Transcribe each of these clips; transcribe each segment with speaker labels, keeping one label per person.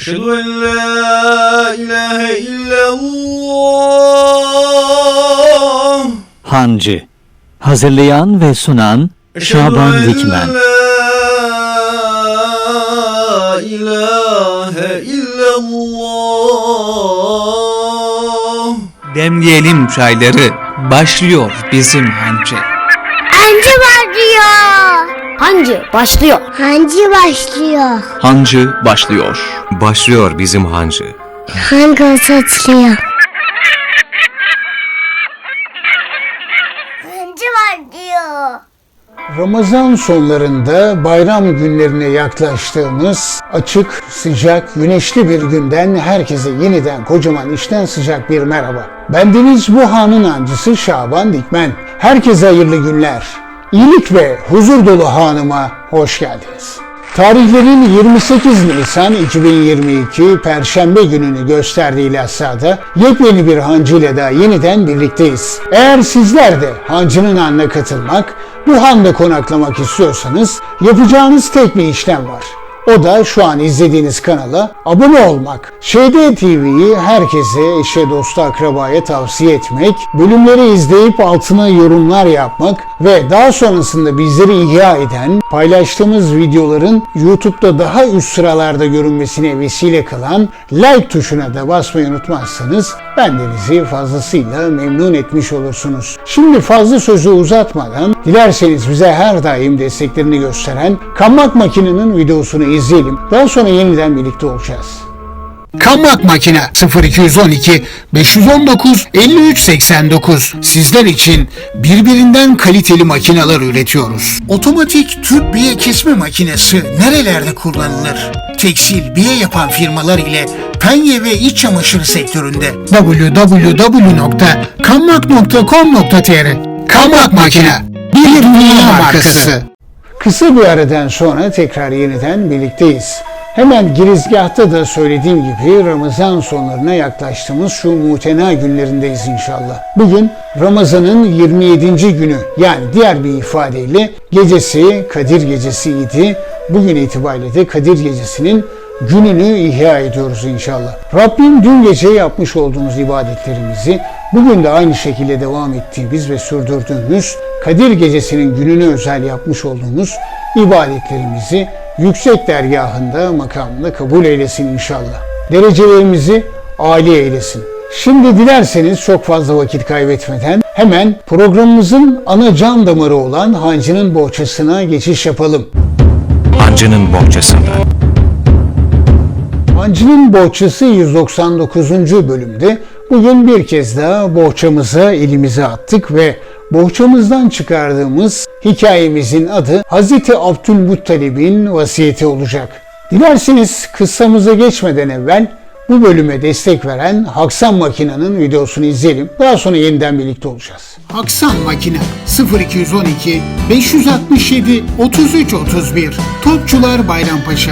Speaker 1: أشهد أن لا إله إلا الله
Speaker 2: Hancı Hazırlayan ve sunan
Speaker 1: أشهد
Speaker 2: Şaban
Speaker 1: أن
Speaker 2: Dikmen
Speaker 1: لا إله إلا الله
Speaker 3: Demleyelim çayları. Başlıyor bizim hancı.
Speaker 4: Hancı başlıyor. Hancı başlıyor. Hancı başlıyor.
Speaker 5: Hancı başlıyor. Başlıyor bizim hancı.
Speaker 4: Hancı satılıyor. Hancı başlıyor.
Speaker 6: Ramazan sonlarında bayram günlerine yaklaştığımız açık, sıcak, güneşli bir günden herkese yeniden kocaman işten sıcak bir merhaba. Bendeniz bu hanın ancısı Şaban Dikmen. Herkese hayırlı günler. İyilik ve huzur dolu hanıma hoş geldiniz. Tarihlerin 28 Nisan 2022 Perşembe gününü gösterdiği Lassa'da yepyeni bir hancı ile daha yeniden birlikteyiz. Eğer sizler de hancının anına katılmak, bu handa konaklamak istiyorsanız yapacağınız tek bir işlem var. O da şu an izlediğiniz kanala abone olmak. ŞD TV'yi herkese, eşe, dosta, akrabaya tavsiye etmek, bölümleri izleyip altına yorumlar yapmak ve daha sonrasında bizleri ihya eden, paylaştığımız videoların YouTube'da daha üst sıralarda görünmesine vesile kılan like tuşuna da basmayı unutmazsanız bendenizi fazlasıyla memnun etmiş olursunuz. Şimdi fazla sözü uzatmadan dilerseniz bize her daim desteklerini gösteren Kammak Makine'nin videosunu izleyelim. Daha sonra yeniden birlikte olacağız.
Speaker 7: Kammak Makine 0212 519 5389 sizler için birbirinden kaliteli makineler üretiyoruz. Otomatik tüp biye kesme makinesi nerelerde kullanılır? Tekstil biye yapan firmalar ile penye ve iç çamaşırı sektöründe www.kammak.com.tr Kammak Makine bir dünya markası.
Speaker 6: Kısa bir aradan sonra tekrar yeniden birlikteyiz. Hemen girizgahta da söylediğim gibi Ramazan sonlarına yaklaştığımız şu mutena günlerindeyiz inşallah. Bugün Ramazan'ın 27. günü yani diğer bir ifadeyle gecesi Kadir gecesiydi. Bugün itibariyle de Kadir gecesinin gününü ihya ediyoruz inşallah. Rabbim dün gece yapmış olduğumuz ibadetlerimizi bugün de aynı şekilde devam ettiğimiz ve sürdürdüğümüz Kadir gecesinin gününü özel yapmış olduğumuz ibadetlerimizi yüksek dergahında makamında kabul eylesin inşallah. Derecelerimizi âli eylesin. Şimdi dilerseniz çok fazla vakit kaybetmeden hemen programımızın ana can damarı olan hancının bohçasına geçiş yapalım.
Speaker 5: Hancının bohçasında.
Speaker 6: Hancı'nın Bohçası 199. bölümde bugün bir kez daha bohçamıza elimizi attık ve bohçamızdan çıkardığımız hikayemizin adı Hazreti Abdülmuttalib'in vasiyeti olacak. Dilerseniz kıssamıza geçmeden evvel bu bölüme destek veren Haksan Makina'nın videosunu izleyelim. Daha sonra yeniden birlikte olacağız.
Speaker 7: Aksan Makine 0212 567 33 31 Topçular Bayrampaşa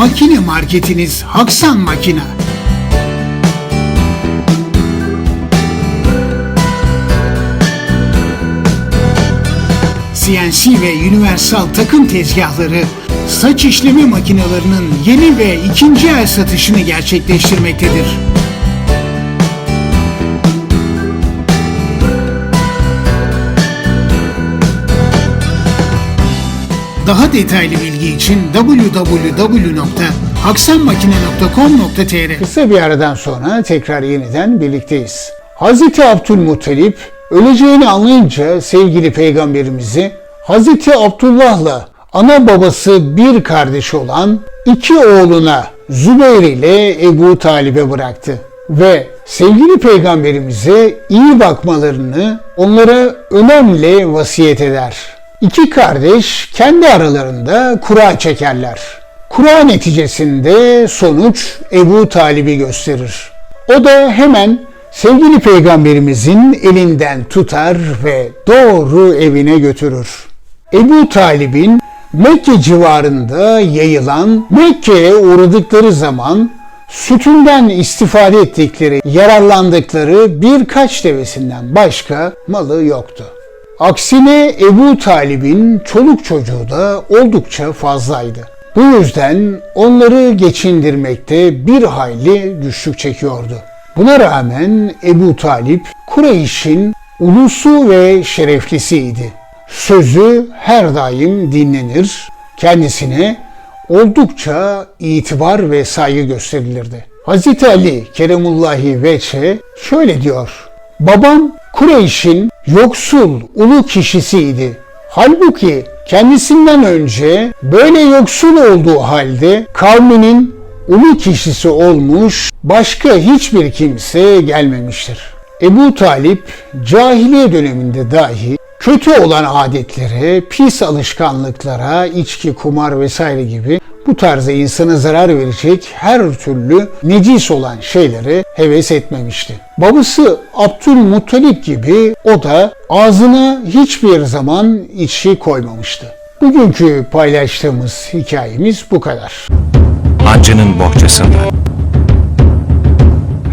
Speaker 7: Makine marketiniz Haksan Makine. CNC ve Universal takım tezgahları saç işleme makinelerinin yeni ve ikinci el satışını gerçekleştirmektedir. Daha detaylı bilgi için www.haksanmakine.com.tr
Speaker 6: Kısa bir aradan sonra tekrar yeniden birlikteyiz. Hazreti Abdülmuttalip öleceğini anlayınca sevgili peygamberimizi Hazreti Abdullah'la ana babası bir kardeş olan iki oğluna Zübeyir ile Ebu Talib'e bıraktı. Ve sevgili peygamberimize iyi bakmalarını onlara önemli vasiyet eder. İki kardeş kendi aralarında kura çekerler. Kura neticesinde sonuç Ebu Talib'i gösterir. O da hemen sevgili peygamberimizin elinden tutar ve doğru evine götürür. Ebu Talib'in Mekke civarında yayılan Mekke'ye uğradıkları zaman sütünden istifade ettikleri, yararlandıkları birkaç devesinden başka malı yoktu. Aksine Ebu Talib'in çoluk çocuğu da oldukça fazlaydı. Bu yüzden onları geçindirmekte bir hayli güçlük çekiyordu. Buna rağmen Ebu Talip Kureyş'in ulusu ve şereflisiydi. Sözü her daim dinlenir, kendisine oldukça itibar ve saygı gösterilirdi. Hz. Ali Keremullahi Veçhe şöyle diyor. Babam Kureyş'in yoksul ulu kişisiydi. Halbuki kendisinden önce böyle yoksul olduğu halde kavminin ulu kişisi olmuş başka hiçbir kimse gelmemiştir. Ebu Talip cahiliye döneminde dahi kötü olan adetlere, pis alışkanlıklara, içki, kumar vesaire gibi bu tarzda insana zarar verecek her türlü necis olan şeyleri heves etmemişti. Babası Abdülmuttalip gibi o da ağzına hiçbir zaman içki koymamıştı. Bugünkü paylaştığımız hikayemiz bu kadar.
Speaker 5: Hancının bohçasında.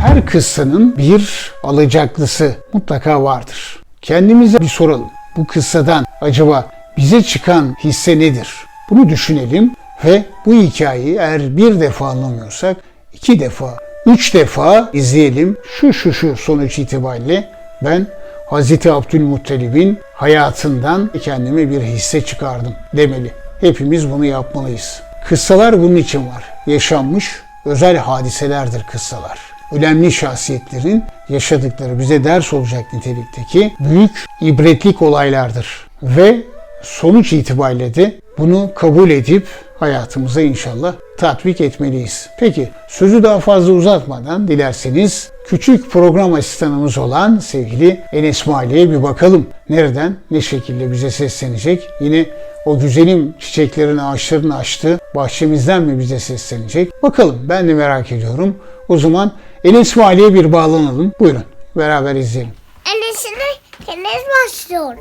Speaker 6: Her kıssanın bir alacaklısı mutlaka vardır. Kendimize bir soralım. Bu kıssadan acaba bize çıkan hisse nedir? Bunu düşünelim ve bu hikayeyi eğer bir defa anlamıyorsak iki defa, üç defa izleyelim. Şu şu şu sonuç itibariyle ben Hazreti Abdülmuttalib'in hayatından kendime bir hisse çıkardım demeli. Hepimiz bunu yapmalıyız. Kıssalar bunun için var. Yaşanmış özel hadiselerdir kıssalar. Önemli şahsiyetlerin yaşadıkları bize ders olacak nitelikteki büyük ibretlik olaylardır. Ve sonuç itibariyle de bunu kabul edip hayatımıza inşallah tatbik etmeliyiz. Peki sözü daha fazla uzatmadan dilerseniz küçük program asistanımız olan sevgili Enes Mali'ye bir bakalım. Nereden, ne şekilde bize seslenecek? Yine o güzelim çiçeklerin ağaçların açtığı bahçemizden mi bize seslenecek? Bakalım ben de merak ediyorum. O zaman Enes Mali'ye bir bağlanalım. Buyurun beraber izleyelim.
Speaker 4: Enesine tenis başlıyor.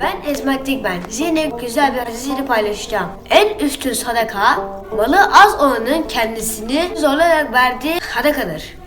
Speaker 8: Ben Ezmek Dikmen. Sizinle güzel bir hadisiyle paylaşacağım. En üstün sadaka, malı az olanın kendisini zorlayarak verdiği sadakadır.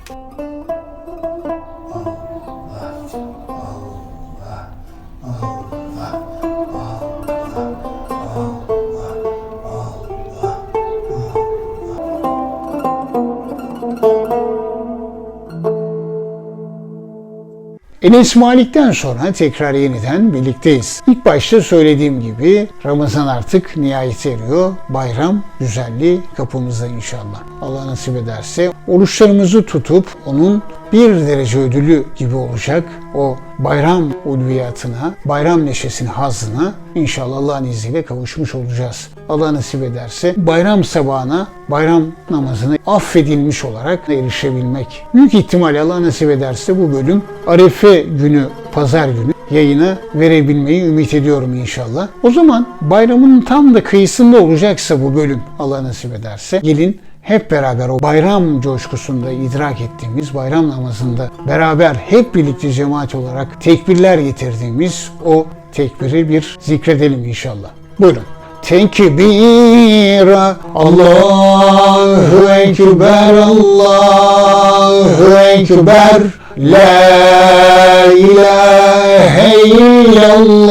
Speaker 6: Enes Malik'ten sonra tekrar yeniden birlikteyiz. İlk başta söylediğim gibi Ramazan artık nihayete eriyor. Bayram güzelliği kapımızda inşallah. Allah nasip ederse oruçlarımızı tutup onun bir derece ödülü gibi olacak o bayram ulviyatına, bayram neşesine, hazına inşallah Allah'ın izniyle kavuşmuş olacağız. Allah nasip ederse bayram sabahına, bayram namazına affedilmiş olarak erişebilmek. Büyük ihtimal Allah nasip ederse bu bölüm Arefe günü, pazar günü yayına verebilmeyi ümit ediyorum inşallah. O zaman bayramın tam da kıyısında olacaksa bu bölüm Allah nasip ederse gelin hep beraber o bayram coşkusunda idrak ettiğimiz bayram namazında beraber hep birlikte cemaat olarak tekbirler getirdiğimiz o tekbiri bir zikredelim inşallah. Buyurun. Tekbira Allahu Ekber Allahu Ekber La ilahe illallah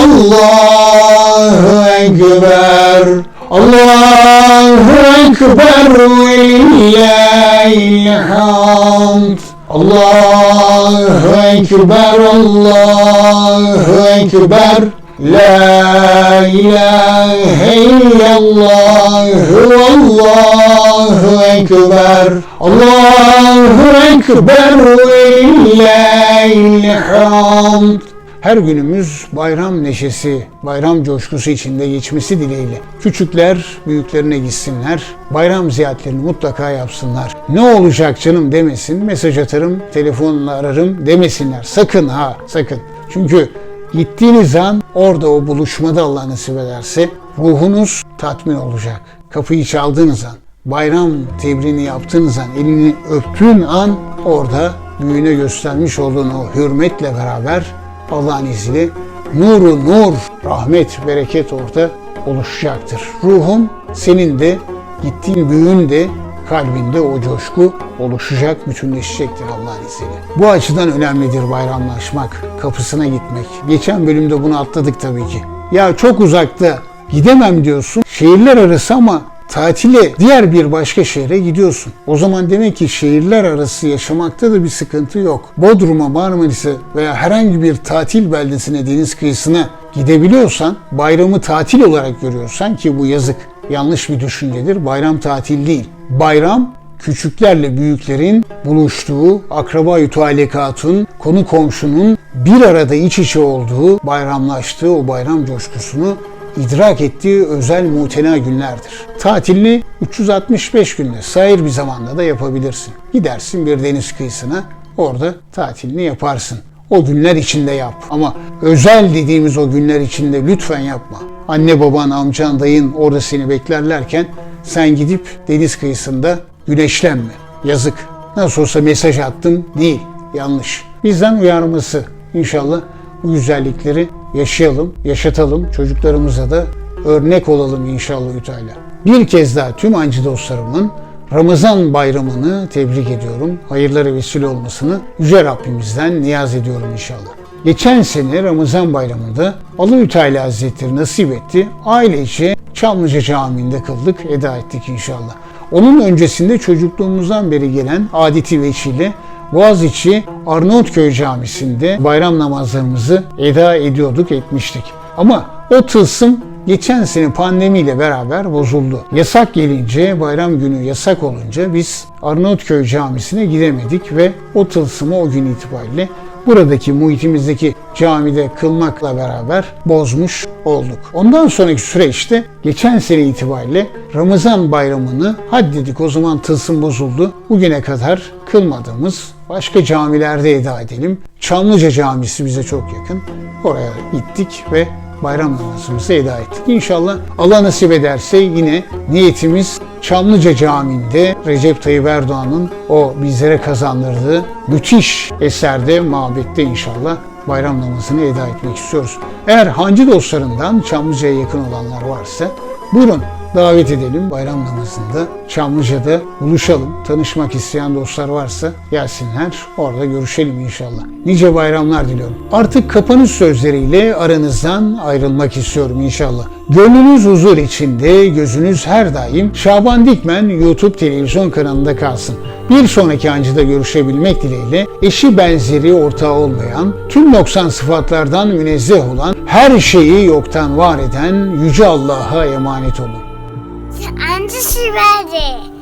Speaker 6: Allahu Ekber Allahu Ekber ve lillahil hamd Allahu Ekber Allahu Ekber La ilahe illallah Allahu Ekber Allahu Ekber ve lillahil hamd her günümüz bayram neşesi, bayram coşkusu içinde geçmesi dileğiyle. Küçükler büyüklerine gitsinler, bayram ziyaretlerini mutlaka yapsınlar. Ne olacak canım demesin, mesaj atarım, telefonla ararım demesinler. Sakın ha, sakın. Çünkü gittiğiniz an orada o buluşmada Allah nasip ederse ruhunuz tatmin olacak. Kapıyı çaldığınız an, bayram tebrini yaptığınız an, elini öptüğün an orada büyüğüne göstermiş olduğun o hürmetle beraber Allah'ın izniyle nuru nur, rahmet, bereket orada oluşacaktır. Ruhun senin de gittiğin büyüğün de kalbinde o coşku oluşacak, bütünleşecektir Allah'ın izniyle. Bu açıdan önemlidir bayramlaşmak, kapısına gitmek. Geçen bölümde bunu atladık tabii ki. Ya çok uzakta gidemem diyorsun. Şehirler arası ama tatile diğer bir başka şehre gidiyorsun. O zaman demek ki şehirler arası yaşamakta da bir sıkıntı yok. Bodrum'a, Marmaris'e veya herhangi bir tatil beldesine, deniz kıyısına gidebiliyorsan, bayramı tatil olarak görüyorsan ki bu yazık yanlış bir düşüncedir. Bayram tatil değil. Bayram küçüklerle büyüklerin buluştuğu, akraba tualekatın, konu komşunun bir arada iç içe olduğu, bayramlaştığı o bayram coşkusunu idrak ettiği özel mutena günlerdir. Tatilini 365 günde sayır bir zamanda da yapabilirsin. Gidersin bir deniz kıyısına, orada tatilini yaparsın. O günler içinde yap. Ama özel dediğimiz o günler içinde lütfen yapma. Anne baban, amcan, dayın orada seni beklerlerken sen gidip deniz kıyısında güneşlenme. Yazık. Nasıl olsa mesaj attım değil. Yanlış. Bizden uyarması. İnşallah bu güzellikleri yaşayalım, yaşatalım. Çocuklarımıza da örnek olalım inşallah Teala. Bir kez daha tüm ancı dostlarımın Ramazan bayramını tebrik ediyorum. Hayırlara vesile olmasını Yüce Rabbimizden niyaz ediyorum inşallah. Geçen sene Ramazan bayramında Allahü Teala Hazretleri nasip etti. Ailece Çamlıca Camii'nde kıldık, eda ettik inşallah. Onun öncesinde çocukluğumuzdan beri gelen adeti veçile Boğaziçi Arnavutköy Camisi'nde bayram namazlarımızı eda ediyorduk, etmiştik. Ama o tılsım geçen sene pandemiyle beraber bozuldu. Yasak gelince, bayram günü yasak olunca biz Arnavutköy Camisi'ne gidemedik ve o tılsımı o gün itibariyle buradaki muhitimizdeki camide kılmakla beraber bozmuş olduk. Ondan sonraki süreçte geçen sene itibariyle Ramazan bayramını haddedik. O zaman tılsım bozuldu. Bugüne kadar kılmadığımız başka camilerde eda edelim. Çamlıca Camisi bize çok yakın. Oraya gittik ve bayram namazımızı eda ettik. İnşallah Allah nasip ederse yine niyetimiz Çamlıca Camii'nde Recep Tayyip Erdoğan'ın o bizlere kazandırdığı müthiş eserde, mabette inşallah bayram namazını eda etmek istiyoruz. Eğer hancı dostlarından Çamlıca'ya yakın olanlar varsa buyurun davet edelim bayram namazında Çamlıca'da buluşalım. Tanışmak isteyen dostlar varsa gelsinler orada görüşelim inşallah. Nice bayramlar diliyorum. Artık kapanış sözleriyle aranızdan ayrılmak istiyorum inşallah. Gönlünüz huzur içinde, gözünüz her daim Şaban Dikmen YouTube televizyon kanalında kalsın. Bir sonraki ancıda görüşebilmek dileğiyle eşi benzeri ortağı olmayan, tüm noksan sıfatlardan münezzeh olan, her şeyi yoktan var eden Yüce Allah'a emanet olun.
Speaker 4: Verdi.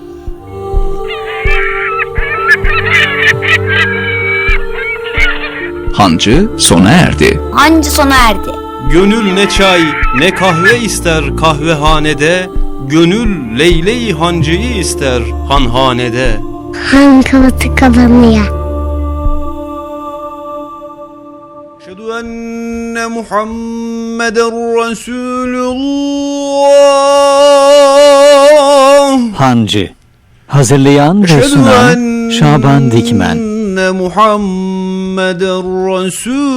Speaker 3: Hancı sona erdi.
Speaker 9: Hancı sona erdi.
Speaker 1: Gönül ne çay ne kahve ister kahvehanede Gönül leyle-i hancıyı ister hanhanede
Speaker 4: Han kavası kapanıyor.
Speaker 1: Eşhedü enne Muhammeden Resulullah
Speaker 2: Hancı Hazırlayan ve sunan Şaban Dikmen.
Speaker 1: Muhammeden Resulullah